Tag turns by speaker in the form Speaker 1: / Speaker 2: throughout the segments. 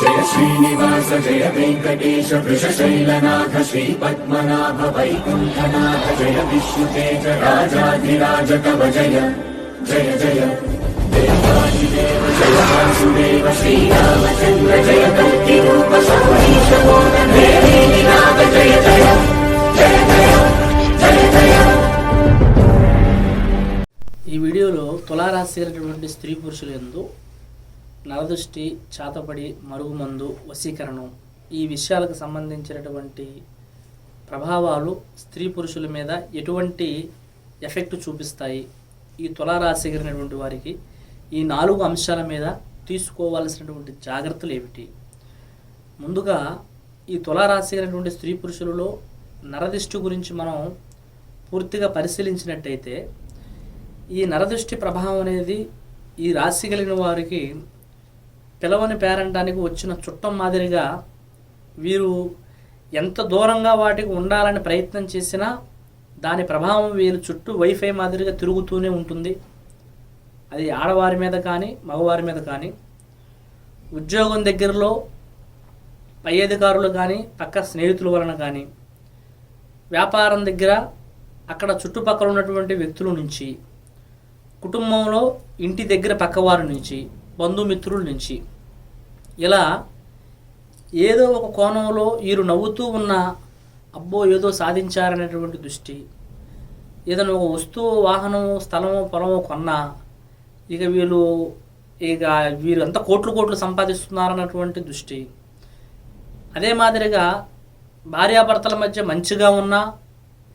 Speaker 1: జయ శ్రీనివాస జయ వెంకటేశ వృషశైలనాథ శ్రీ పద్మనాభ వైకుంఠనాథ జయ విష్ణుతేజ రాజాధిరాజ కవ జయ జయ జయ. దేవాదిదేవ జయ వాసుదేవ శ్రీరామచంద్ర జయ కల్కి రూప సౌరీశ నాథ జయ జయ జయ జయ జయ జయ
Speaker 2: ఈ వీడియోలో తులారాశి అయినటువంటి స్త్రీ పురుషులు ఎందు నరదృష్టి చాతపడి మరుగుమందు వశీకరణం ఈ విషయాలకు సంబంధించినటువంటి ప్రభావాలు స్త్రీ పురుషుల మీద ఎటువంటి ఎఫెక్ట్ చూపిస్తాయి? ఈ తులారాశి కలిగినటువంటి వారికి ఈ నాలుగు అంశాల మీద తీసుకోవాల్సినటువంటి జాగ్రత్తలు ఏమిటి? ముందుగా ఈ తులారాశి అయినటువంటి స్త్రీ పురుషులలో నరదిష్టి గురించి మనం పూర్తిగా పరిశీలించినట్టయితే ఈ నరదృష్టి ప్రభావం అనేది ఈ రాశి కలిగిన వారికి పిలవని పేరంటానికి వచ్చిన చుట్టం మాదిరిగా వీరు ఎంత దూరంగా వాటికి ఉండాలని ప్రయత్నం చేసినా దాని ప్రభావం వీరి చుట్టూ వైఫై మాదిరిగా తిరుగుతూనే ఉంటుంది. అది ఆడవారి మీద కానీ మగవారి మీద కానీ. ఉద్యోగం దగ్గరలో పై అధికారులు కానీ పక్క స్నేహితుల వలన కానీ. వ్యాపారం దగ్గర అక్కడ చుట్టుపక్కల ఉన్నటువంటి వ్యక్తుల నుంచి కుటుంబంలో ఇంటి దగ్గర పక్కవారి నుంచి బంధుమిత్రుల నుంచి. ఇలా ఏదో ఒక కోణంలో వీరు నవ్వుతూ ఉన్న అబ్బో ఏదో సాధించారనేటువంటి దృష్టి. ఏదైనా ఒక వస్తువు వాహనం స్థలము పొలము కొన్నా ఇక వీళ్ళు ఇక వీరు ఎంత కోట్లు కోట్లు సంపాదిస్తున్నారన్నటువంటి దృష్టి. అదే మాదిరిగా భార్యాభర్తల మధ్య మంచిగా ఉన్నా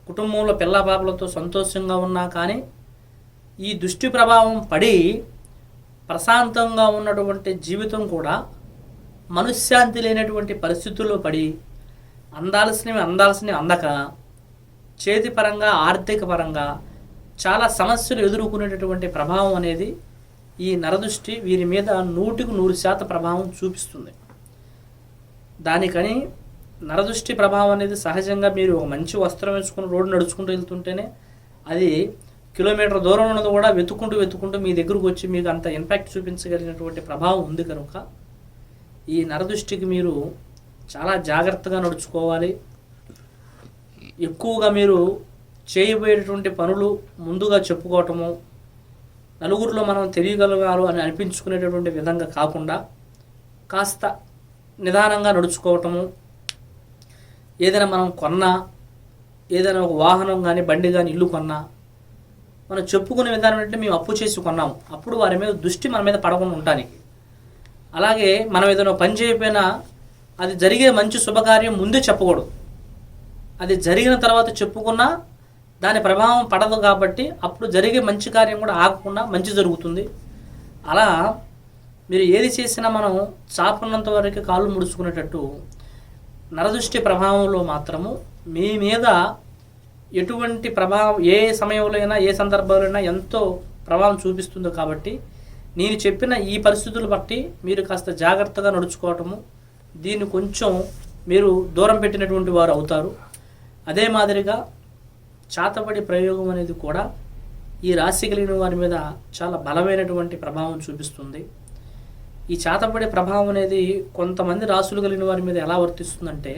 Speaker 2: కుటుంబంలో పిల్ల పాపలతో సంతోషంగా ఉన్నా కానీ ఈ దృష్టి ప్రభావం పడి ప్రశాంతంగా ఉన్నటువంటి జీవితం కూడా మనశ్శాంతి లేనటువంటి పరిస్థితుల్లో పడి అందాల్సినవి అందాల్సినవి అందక చేతి పరంగా ఆర్థిక పరంగా చాలా సమస్యలు ఎదుర్కొనేటటువంటి ప్రభావం అనేది ఈ నరదృష్టి వీరి మీద నూటికి నూరు శాతం ప్రభావం చూపిస్తుంది. దానికని నరదృష్టి ప్రభావం అనేది సహజంగా మీరు ఒక మంచి వస్త్రం వేసుకుని రోడ్డు నడుచుకుంటూ వెళ్తుంటేనే అది కిలోమీటర్ దూరం ఉన్నది కూడా వెతుక్కుంటూ వెతుక్కుంటూ మీ దగ్గరకు వచ్చి మీకు అంత ఇంపాక్ట్ చూపించగలిగినటువంటి ప్రభావం ఉంది కనుక ఈ నరదృష్టికి మీరు చాలా జాగ్రత్తగా నడుచుకోవాలి. ఎక్కువగా మీరు చేయబోయేటటువంటి పనులు ముందుగా చెప్పుకోవటము నలుగురిలో మనం తెలియగలగాలి అని అనిపించుకునేటటువంటి విధంగా కాకుండా కాస్త నిదానంగా నడుచుకోవటము. ఏదైనా మనం కొన్నా ఏదైనా ఒక వాహనం కానీ బండి కానీ ఇల్లు కొన్నా మనం చెప్పుకునే విధానం అంటే మేము అప్పు చేసి కొన్నాము. అప్పుడు వారి మీద దృష్టి మన మీద పడకుండా ఉండటానికి. అలాగే మనం ఏదైనా పని చేయకపోయినా అది జరిగే మంచి శుభకార్యం ముందే చెప్పకూడదు. అది జరిగిన తర్వాత చెప్పుకున్నా దాని ప్రభావం పడదు కాబట్టి అప్పుడు జరిగే మంచి కార్యం కూడా ఆగకుండా మంచి జరుగుతుంది. అలా మీరు ఏది చేసినా మనం చాపున్నంత వరకు కాళ్ళు ముడుచుకునేటట్టు నరదృష్టి ప్రభావంలో మాత్రము మీ మీద ఎటువంటి ప్రభావం ఏ సమయంలో అయినా ఏ సందర్భంలో అయినా ఎంతో ప్రభావం చూపిస్తుందో కాబట్టి నేను చెప్పిన ఈ పరిస్థితులు బట్టి మీరు కాస్త జాగ్రత్తగా నడుచుకోవటము దీన్ని కొంచెం మీరు దూరం పెట్టినటువంటి వారు అవుతారు. అదే మాదిరిగా చాతబడి ప్రయోగం అనేది కూడా ఈ రాశి కలిగిన వారి మీద చాలా బలమైనటువంటి ప్రభావం చూపిస్తుంది. ఈ చాతపడే ప్రభావం అనేది కొంతమంది రాసులు కలిగిన వారి మీద ఎలా వర్తిస్తుందంటే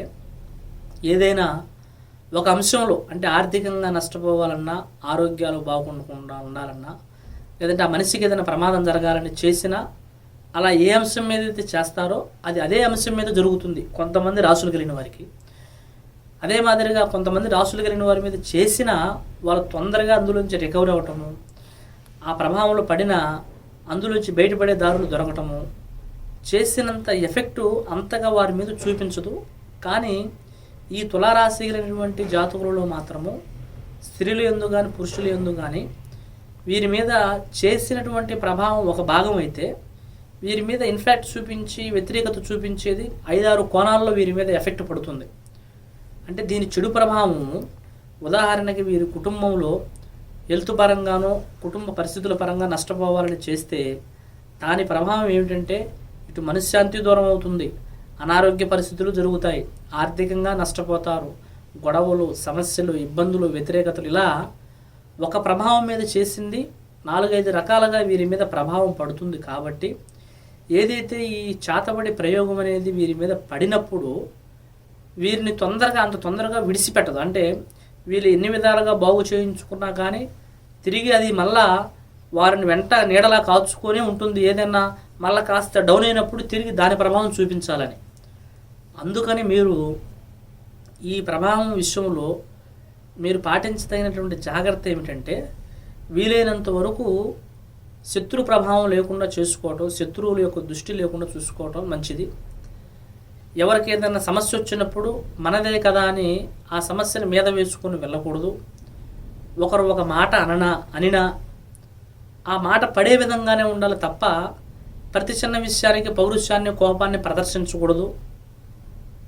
Speaker 2: ఏదైనా ఒక అంశంలో అంటే ఆర్థికంగా నష్టపోవాలన్నా ఆరోగ్యాలు బాగుండకుండా ఉండాలన్నా లేదంటే ఆ మనిషికి ఏదైనా ప్రమాదం జరగాలని చేసినా అలా ఏ అంశం మీద అయితే చేస్తారో అది అదే అంశం మీద జరుగుతుంది కొంతమంది రాసులు కలిగిన వారికి. అదే మాదిరిగా కొంతమంది రాసులు కలిగిన వారి మీద చేసినా వాళ్ళు తొందరగా అందులోంచి రికవరీ అవ్వటము ఆ ప్రభావంలో పడిన అందులోంచి బయటపడే దారులు దొరకటము చేసినంత ఎఫెక్టు అంతగా వారి మీద చూపించదు. కానీ ఈ తులారాశి కలిగినటువంటి జాతకులలో మాత్రము స్త్రీలు ఎందు కానీ పురుషులు ఎందు కానీ వీరి మీద చేసినటువంటి ప్రభావం ఒక భాగం అయితే వీరి మీద ఇన్ఫ్యాక్ట్ చూపించి వ్యతిరేకత చూపించేది ఐదారు కోణాల్లో వీరి మీద ఎఫెక్ట్ పడుతుంది. అంటే దీని చెడు ప్రభావం ఉదాహరణకి వీరి కుటుంబంలో హెల్త్ పరంగానో కుటుంబ పరిస్థితుల పరంగా నష్టపోవాలని చేస్తే దాని ప్రభావం ఏమిటంటే ఇటు మనశ్శాంతి దూరం అవుతుంది అనారోగ్య పరిస్థితులు జరుగుతాయి ఆర్థికంగా నష్టపోతారు గొడవలు సమస్యలు ఇబ్బందులు వ్యతిరేకతలు ఇలా ఒక ప్రభావం మీద చేసింది. నాలుగైదు రకాలుగా వీరి మీద ప్రభావం పడుతుంది కాబట్టి ఏదైతే ఈ చాతబడి ప్రయోగం అనేది వీరి మీద పడినప్పుడు వీరిని తొందరగా అంత తొందరగా విడిచిపెట్టదు. అంటే వీళ్ళు ఎన్ని విధాలుగా బాగు చేయించుకున్నా కానీ తిరిగి అది మళ్ళా వారిని వెంట నీడలా కాచుకొని ఉంటుంది. ఏదైనా మళ్ళా కాస్త డౌన్ అయినప్పుడు తిరిగి దాని ప్రభావం చూపించాలని. అందుకని మీరు ఈ ప్రభావం విషయంలో మీరు పాటించదగినటువంటి జాగ్రత్త ఏమిటంటే వీలైనంత వరకు శత్రు ప్రభావం లేకుండా చేసుకోవటం శత్రువుల యొక్క దృష్టి లేకుండా చూసుకోవటం మంచిది. ఎవరికి ఏదైనా సమస్య వచ్చినప్పుడు మనదే కదా అని ఆ సమస్యను మీద వేసుకొని వెళ్ళకూడదు. ఒకరు ఒక మాట అననా అనినా ఆ మాట పడే విధంగానే ఉండాలి తప్ప ప్రతి చిన్న విషయానికి పౌరుషాన్ని కోపాన్ని ప్రదర్శించకూడదు.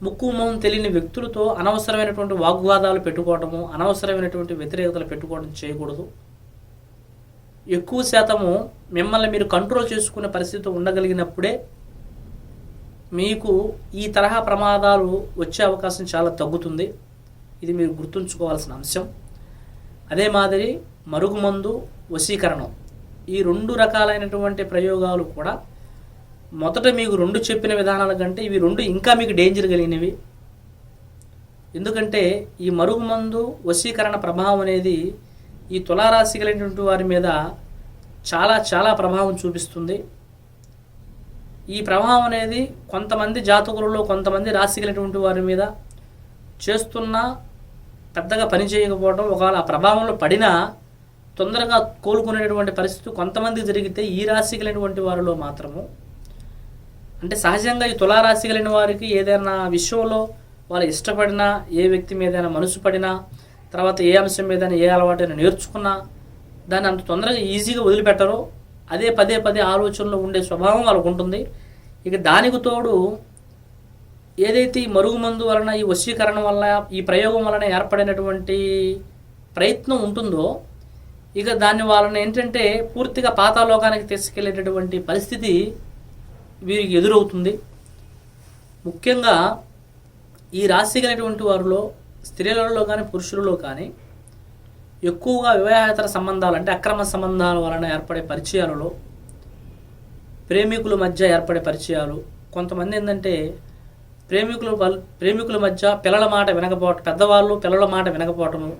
Speaker 2: ముక్కు మొహం తెలియని వ్యక్తులతో అనవసరమైనటువంటి వాగ్వాదాలు పెట్టుకోవడము అనవసరమైనటువంటి వ్యతిరేకతలు పెట్టుకోవడం చేయకూడదు. ఎక్కువ శాతము మిమ్మల్ని మీరు కంట్రోల్ చేసుకునే పరిస్థితి ఉండగలిగినప్పుడే మీకు ఈ తరహా ప్రమాదాలు వచ్చే అవకాశం చాలా తగ్గుతుంది. ఇది మీరు గుర్తుంచుకోవాల్సిన అంశం. అదే మాదిరి మరుగుమందు వశీకరణం. ఈ రెండు రకాలైనటువంటి ప్రయోగాలు కూడా మొదట మీకు రెండు చెప్పిన విధానాల కంటే ఇవి రెండు ఇంకా మీకు డేంజర్ కలిగినవి. ఎందుకంటే ఈ మరుగుమందు వశీకరణ ప్రభావం అనేది ఈ తులారాశి కలిగినటువంటి వారి మీద చాలా చాలా ప్రభావం చూపిస్తుంది. ఈ ప్రభావం అనేది కొంతమంది జాతకులలో కొంతమంది రాశి కలిగినటువంటి వారి మీద చేస్తున్నా పెద్దగా పని చేయకపోవడం ఒకవేళ ఆ ప్రభావంలో పడినా తొందరగా కోలుకునేటువంటి పరిస్థితి కొంతమంది జరిగితే ఈ రాశి కలిగినటువంటి వారిలో మాత్రము. అంటే సహజంగా ఈ తులారాశి కలిగిన వారికి ఏదైనా విషయంలో వాళ్ళు ఇష్టపడినా ఏ వ్యక్తి మీదైనా మనసు పడినా తర్వాత ఏ అంశం మీద ఏ అలవాటైనా నేర్చుకున్నా దాన్ని అంత తొందరగా ఈజీగా వదిలిపెట్టరు. అదే పదే పదే ఆలోచనలో ఉండే స్వభావం వాళ్ళకు ఉంటుంది. ఇక దానికి తోడు ఏదైతే ఈ మరుగుమందు వలన ఈ వశీకరణ వలన ఈ ప్రయోగం వలన ఏర్పడినటువంటి ప్రయత్నం ఉంటుందో ఇక దాన్ని వాళ్ళని ఏంటంటే పూర్తిగా పాతాలోకానికి తీసుకెళ్ళేటటువంటి పరిస్థితి వీరికి ఎదురవుతుంది. ముఖ్యంగా ఈ రాశి కలిగినటువంటి వారిలో స్త్రీలలో కానీ పురుషులలో కానీ ఎక్కువగా వివాహేతర సంబంధాలు అంటే అక్రమ సంబంధాల వలన ఏర్పడే పరిచయాలలో ప్రేమికుల మధ్య ఏర్పడే పరిచయాలు కొంతమంది ఏంటంటే ప్రేమికుల ప్రేమికుల మధ్య పిల్లల మాట వినకపోవటం పెద్దవాళ్ళు పిల్లల మాట వినకపోవటము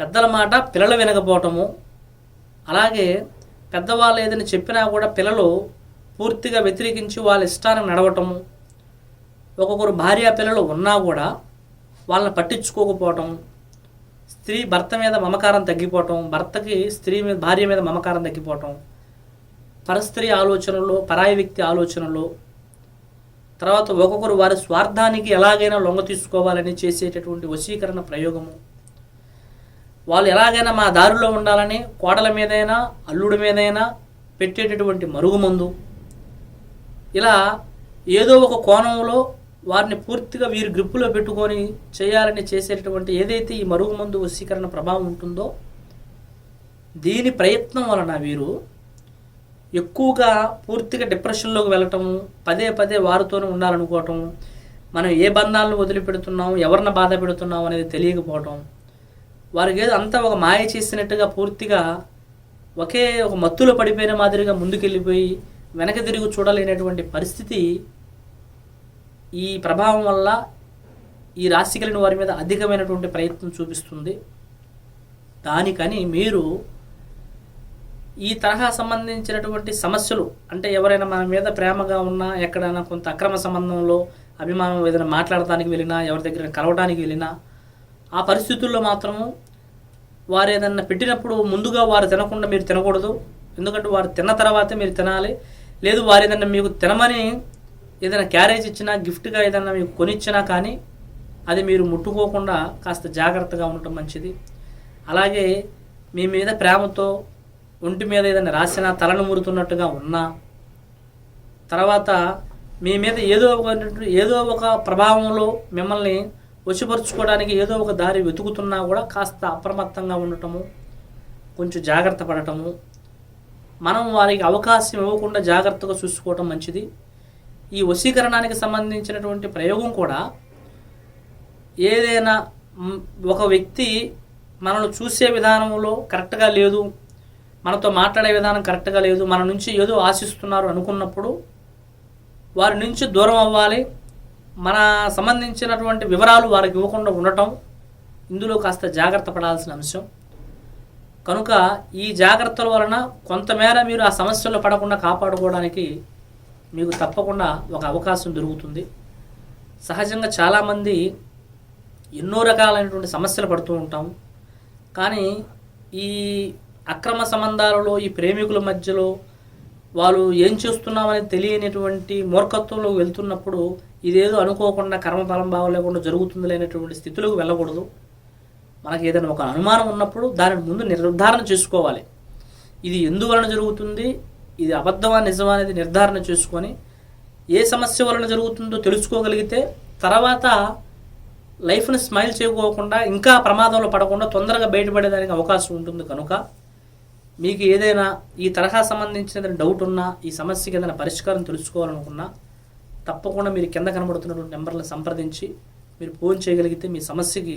Speaker 2: పెద్దల మాట పిల్లలు వినకపోవటము అలాగే పెద్దవాళ్ళు ఏదైనా చెప్పినా కూడా పిల్లలు పూర్తిగా వ్యతిరేకించి వాళ్ళ ఇష్టాన్ని నడవటము. ఒక్కొక్కరు భార్య పిల్లలు ఉన్నా కూడా వాళ్ళని పట్టించుకోకపోవటం. స్త్రీ భర్త మీద మమకారం తగ్గిపోవటం. భర్తకి స్త్రీ మీద భార్య మీద మమకారం తగ్గిపోవటం. పరస్త్రీ ఆలోచనలు పరాయి వ్యక్తి ఆలోచనలు తర్వాత ఒక్కొక్కరు వారి స్వార్థానికి ఎలాగైనా లొంగ తీసుకోవాలని చేసేటటువంటి వశీకరణ ప్రయోగము. వాళ్ళు ఎలాగైనా మా దారిలో ఉండాలని కోడల మీదైనా అల్లుడి మీదైనా పెట్టేటటువంటి మరుగుమందు ఇలా ఏదో ఒక కోణంలో వారిని పూర్తిగా వీరి గ్రిప్పులో పెట్టుకొని చేయాలని చేసేటటువంటి ఏదైతే ఈ మరుగుమందు వశీకరణ ప్రభావం ఉంటుందో దీని ప్రయత్నం వలన వీరు ఎక్కువగా పూర్తిగా డిప్రెషన్లోకి వెళ్ళటము పదే పదే వారితోనే ఉండాలనుకోవటం మనం ఏ బంధాలను వదిలిపెడుతున్నాం ఎవరిని బాధ పెడుతున్నాం అనేది తెలియకపోవటం వారికి ఏదో అంతా ఒక మాయ చేసినట్టుగా పూర్తిగా ఒకే ఒక మత్తులో పడిపోయిన మాదిరిగా ముందుకెళ్ళిపోయి వెనక తిరిగి చూడలేనటువంటి పరిస్థితి ఈ ప్రభావం వల్ల ఈ రాశి కలిగిన వారి మీద అధికమైనటువంటి ప్రయత్నం చూపిస్తుంది. దానికని మీరు ఈ తరహా సంబంధించినటువంటి సమస్యలు అంటే ఎవరైనా మన మీద ప్రేమగా ఉన్నా ఎక్కడైనా కొంత అక్రమ సంబంధంలో అభిమానం ఏదైనా మాట్లాడటానికి వెళ్ళినా ఎవరి దగ్గర కలవడానికి వెళ్ళినా ఆ పరిస్థితుల్లో మాత్రము వారు ఏదన్నా పెట్టినప్పుడు ముందుగా వారు తినకుండా మీరు తినకూడదు. ఎందుకంటే వారు తిన్న తర్వాతే మీరు తినాలి. లేదు వారు ఏదన్నా మీకు తినమని ఏదైనా క్యారేజ్ ఇచ్చినా గిఫ్ట్గా ఏదైనా మీకు కొనిచ్చినా కానీ అది మీరు ముట్టుకోకుండా కాస్త జాగ్రత్తగా ఉండటం మంచిది. అలాగే మీ మీద ప్రేమతో ఒంటి మీద ఏదైనా రాసినా తలను మురుతున్నట్టుగా ఉన్నా తర్వాత మీ మీద ఏదో ఒక ఏదో ఒక ప్రభావంలో మిమ్మల్ని వశపరుచుకోవడానికి ఏదో ఒక దారి వెతుకుతున్నా కూడా కాస్త అప్రమత్తంగా ఉండటము కొంచెం జాగ్రత్త పడటము మనం వారికి అవకాశం ఇవ్వకుండా జాగ్రత్తగా చూసుకోవటం మంచిది. ఈ వశీకరణానికి సంబంధించినటువంటి ప్రయోగం కూడా ఏదైనా ఒక వ్యక్తి మనల్ని చూసే విధానంలో కరెక్ట్గా లేదు మనతో మాట్లాడే విధానం కరెక్ట్గా లేదు మన నుంచి ఏదో ఆశిస్తున్నారు అనుకున్నప్పుడు వారి నుంచి దూరం అవ్వాలి. మన సంబంధించినటువంటి వివరాలు వారికి ఇవ్వకుండా ఉండటం ఇందులో కాస్త జాగ్రత్త పడాల్సిన అంశం. కనుక ఈ జాగ్రత్తల వలన కొంతమేర మీరు ఆ సమస్యలు పడకుండా కాపాడుకోవడానికి మీకు తప్పకుండా ఒక అవకాశం దొరుకుతుంది. సహజంగా చాలామంది ఎన్నో రకాలైనటువంటి సమస్యలు పడుతూ ఉంటాం. కానీ ఈ అక్రమ సంబంధాలలో ఈ ప్రేమికుల మధ్యలో వాళ్ళు ఏం చేస్తున్నామని తెలియనిటువంటి మూర్ఖత్వంలో వెళ్తున్నప్పుడు ఇదేదో అనుకోకుండా కర్మఫలం బాగలేకుండా జరుగుతుంది లేనటువంటి స్థితిలోకి వెళ్ళకూడదు. మనకి ఏదైనా ఒక అనుమానం ఉన్నప్పుడు దానిని ముందు నిర్ధారణ చేసుకోవాలి. ఇది ఎందువలన జరుగుతుంది? ఇది అబద్ధమా నిజమా అనేది నిర్ధారణ చేసుకొని ఏ సమస్య వలన జరుగుతుందో తెలుసుకోగలిగితే తర్వాత లైఫ్ని స్మైల్ చేయకోకుండా ఇంకా ప్రమాదంలో పడకుండా తొందరగా బయటపడేదానికి అవకాశం ఉంటుంది కనుక మీకు ఏదైనా ఈ తరహా సంబంధించిన ఏదైనా డౌట్ ఉన్నా ఈ సమస్యకి ఏదైనా పరిష్కారం తెలుసుకోవాలనుకున్నా తప్పకుండా మీరు కింద కనబడుతున్నటువంటి నెంబర్లను సంప్రదించి మీరు ఫోన్ చేయగలిగితే మీ సమస్యకి